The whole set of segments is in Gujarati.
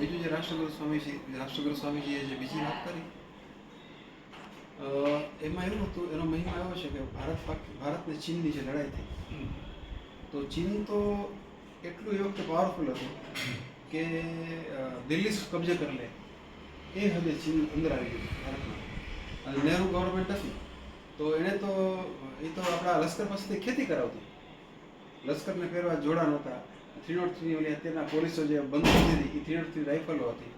બીજું જે રાષ્ટ્રગુરુ સ્વામી રાષ્ટ્રગુરુ સ્વામીજીએ જે બીજી વાત કરી એમાં એવું હતું એનો મહિમા એવો છે કે ભારત ભારત ને ચીનની જે લડાઈ થઈ તો ચીન તો એટલું એ વખતે પાવરફુલ હતું કે દિલ્હી કબજે કરી લે એ હદે ચીન અંદર આવી ગયું ભારતમાં અને નહેરુ ગવર્મેન્ટ હતી તો એણે તો એ તો આપણા લશ્કર પાસેથી ખેતી કરાવતી લશ્કરને પહેરવા જોડા નહોતા થ્રી નોટ થ્રી ઓલી અત્યારના પોલીસો જે બંદૂક દીધી એ થ્રી નોટ થ્રી રાઇફલો હતી.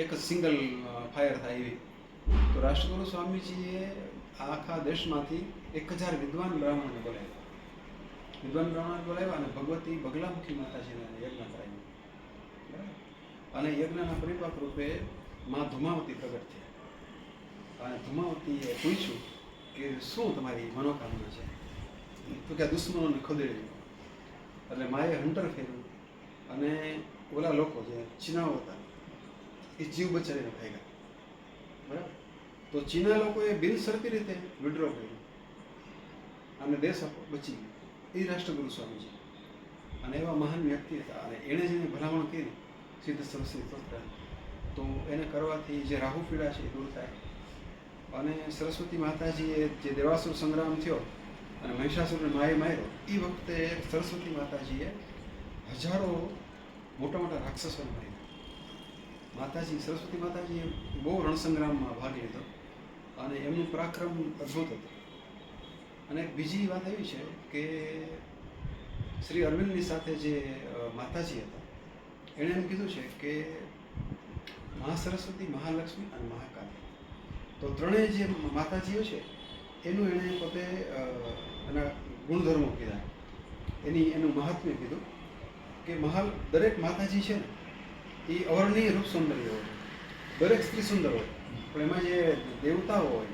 એક જ સિંગલ ફાયર થાય એવી. તો રાષ્ટ્રગુરુ સ્વામીજીએ આખા દેશમાંથી એક હજાર વિદ્વાન બ્રાહ્મણને બોલાવ્યા. વિદ્વાન બ્રાહ્મણ બોલાવ્યા અને ભગવતી બગલામુખી માતાજીને યજ્ઞ કરાવ્યું. અને યજ્ઞના પરિપાક રૂપે માં ધુમાવતી પ્રગટ થયા. અને ધુમાવતીએ પૂછ્યું કે શું તમારી મનોકામના છે? તો કે દુશ્મનોને ખદેડ્યું. એટલે માએ હંટર ફેર્યું અને ઓલા લોકો જે ચીનાઓ હતા, એ જીવ બચાવીને ભાગ્યા. બરાબર? તો ચીના લોકોએ બિનશરતી રીતે વિડ્રો કર્યો. અને દેશ બચી ગયો. એ રાષ્ટ્રગુરુ સ્વામીજી. અને એવા મહાન વ્યક્તિ હતા. અને એણે જેને ભલામણ કરી, સિદ્ધ સરસ્વતી તંત્ર, તો એને કરવાથી જે રાહુ પીડા છે એ દૂર થાય. અને સરસ્વતી માતાજીએ જે દેવાસુર સંગ્રામ થયો અને મહિષાસુરને માએ માર્યો. એ વખતે સરસ્વતી માતાજીએ હજારો મોટા મોટા રાક્ષસોને માર્યા. માતાજી, સરસ્વતી માતાજીએ બહુ રણસંગ્રામમાં ભાગ લીધો અને એમનું પરાક્રમ અદ્ભુત હતું. અને બીજી વાત એવી છે કે શ્રી અરવિંદની સાથે જે માતાજી હતા, એણે એમ કીધું છે કે મહાસરસ્વતી, મહાલક્ષ્મી અને મહાકાલી તો ત્રણેય જે માતાજીઓ છે એનું એણે પોતે એના ગુણધર્મો કીધા. એની, એનું મહાત્મ્ય કીધું કે મહાલ દરેક માતાજી છે ને, એ અવર્ણીય રૂપ સૌંદર્ય હોય દરેક સ્ત્રી સુંદર હોય. પણ એમાં જે દેવતાઓ હોય,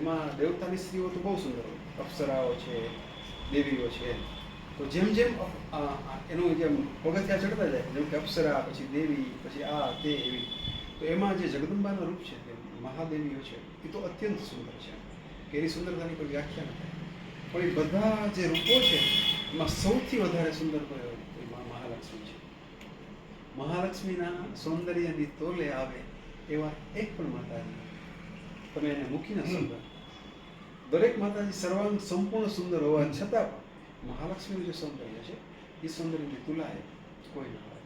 એમાં દેવતાની સ્ત્રીઓ તો બહુ સુંદર હોય. અપ્સરાઓ છે, દેવીઓ છે. તો જેમ જેમ એનું જેમ પગથિયા ચડતા જાય, જેમ કે અપ્સરા, પછી દેવી, પછી આ, તે, એવી. તો એમાં જે જગદંબાનું રૂપ છે મહાદેવીઓ છે, એ તો અત્યંત સુંદર છે. કે એની સુંદરતાની કોઈ વ્યાખ્યા નથી પણ એ બધા જે રૂપો છે એમાં સૌથી વધારે સુંદર કયો એ મહાલક્ષ્મી છે. મહાલક્ષ્મીના સૌંદર્યની તોલે આવે એવા એક પણ માતાજી તમે એને મૂકી ન શકો દરેક માતાજી સર્વાંગ સંપૂર્ણ સુંદર હોવા છતાં પણ મહાલક્ષ્મીનું જે સૌંદર્ય છે એ સૌંદર્યની તુલાએ કોઈ ના હોય.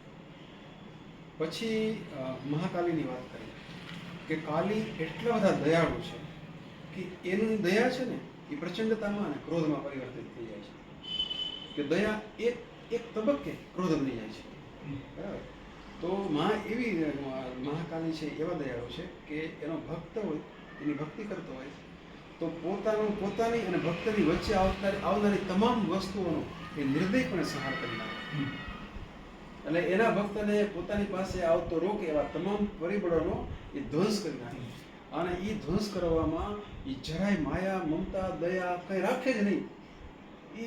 પછી મહાકાલીની વાત કરીએ કે કાલી એટલા બધા દયાળુ છે કે એની દયા છે ને, એ પ્રચંડતામાં અને ક્રોધમાં પરિવર્તિત થઈ જાય છે. કે દયા એક એક તબક્કે ક્રોધ બની જાય છે. બરાબર? તો મહા એવી, મહાકાલી છે, એવા દયાળુ છે કે એનો ભક્ત હોય, એની ભક્તિ કરતો હોય, તો પોતાનું, પોતાની અને ભક્તની વચ્ચે આવતા આવનારી તમામ વસ્તુઓનો એ નિર્દયપણે સંહાર કરી નાખે. એટલે એના ભક્તને પોતાની પાસે આવતો રોગ એવા તમામ પરિબળોનો એ ધ્વંસ કરી નાખે. અને એ ધ્વંસ કરવામાં એ જરાય માયા મમતા દયા કંઈ રાખે જ નહીં. એ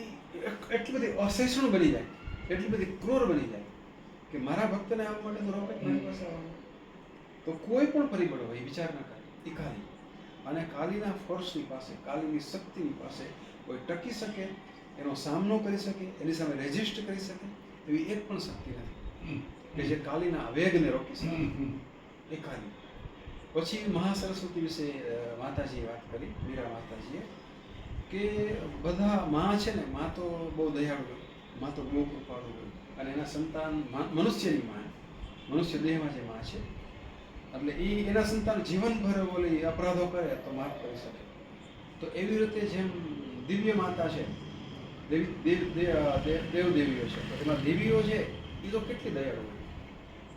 એટલી બધી અસહિષ્ણુ બની જાય એટલી બધી ક્રૂર બની જાય કે મારા ભક્તને આવવા માટે તો રોકે મારી પાસે આવવાનું. તો કોઈ પણ પરિબળ હોય વિચાર ના કરે. એ કાલી. અને કાલીના ફોર્સની પાસે કાલીની શક્તિની પાસે કોઈ ટકી શકે એનો સામનો કરી શકે એની સામે રેજિસ્ટ કરી શકે એવી એક પણ શક્તિ નથી. કે જે કાલીના વેગને રોકી શકે. એ કાલી. પછી મહાસરસ્વતી વિશે માતાજીએ વાત કરી, મીરા માતાજીએ, કે બધા માં છે ને, માં તો બહુ દયાળુ હોય, માં તો બહુ કૃપાળુ હોય, અને એના સંતાન મનુષ્યની માં મનુષ્ય દેહમાં જે માં છે, એટલે એ એના સંતાન જીવનભર બોલી અપરાધો કરે તો માફ કરી શકે. તો એવી રીતે જેમ દિવ્ય માતા છે, દેવી, દેવ, દે- દે- દેવીઓ છે એમાં દેવીઓ છે એ તો કેટલી દયાળુ હોય.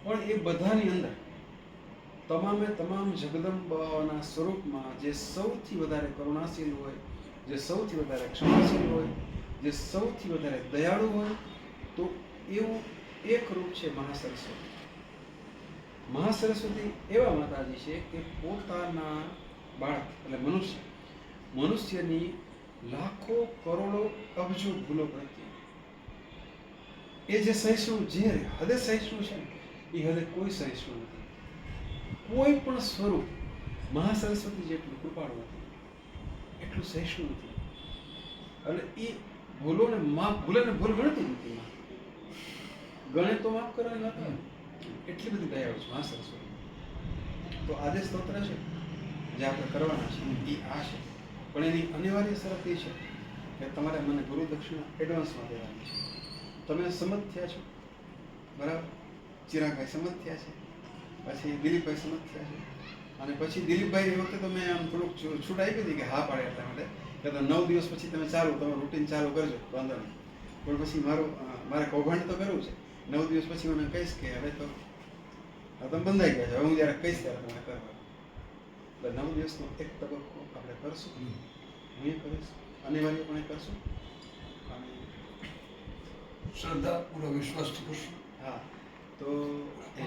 પણ એ બધાની અંદર તમામે તમામ જગદંબાના સ્વરૂપમાં જે સૌથી વધારે કરુણાશીલ હોય, જે સૌથી વધારે ક્ષમાશીલ હોય, જે સૌથી વધારે દયાળુ હોય, તો એવું એક રૂપ છે મહાસરસ્વતી. મહાસરસ્વતી એવા માતાજી છે કે પોતાના બાળક એટલે મનુષ્ય, મનુષ્યની લાખો કરોડો અબજો ભૂલો પ્રત્યે. એ જે સહિષ્ણુ, જે હદે સહિષ્ણુ છે એ હદે કોઈ સહિષ્ણુ નથી. કોઈ પણ સ્વરૂપ મહાસરસ્વતી જેટલું કૃપાળું નથી, એટલું સહિષ્ણુ નથી. એટલે એ ભૂલોને માફ ભૂલે ને ભૂલ ગણતી નથી ગણે તો માફ કરવાની વાત એટલી બધી દયા છે મહાસરસ્વતી. તો આદેશ સ્તોત્ર છે, જે આપણે કરવાના છે, એ આ છે. પણ એની અનિવાર્ય શરત એ છે કે તમારે મને ગુરુ દક્ષિણા એડવાન્સમાં દેવાની છે. તમે સંમત થયા છો? બરાબર? ચિરાગભાઈ સંમત થયા છે? પછી દિલીપભાઈ સમજ થયા છે. અને પછી દિલીપભાઈ એ વખતે તો મેં આમ થોડુંક છૂટ આપી હતી કે હા પાડે એટલા માટે. કે તો નવ દિવસ પછી તમે ચાલુ તમારું રૂટીન ચાલુ કરજો વાંધો નહીં. પણ પછી મારું મારે કૌભાંડ તો કરવું છે. નવ દિવસ પછી મને કહીશ કે હવે તો તમે બંધાઈ ગયા છે. હવે હું જ્યારે કહીશ ત્યારે તમે કરવા એટલે નવ દિવસનો એક તબક્કો આપણે કરશું. હું એ કરીશ. અનિવાર્યપણે કરશું. અને શ્રદ્ધા પૂરો વિશ્વાસથી કરશું. હા. તો એ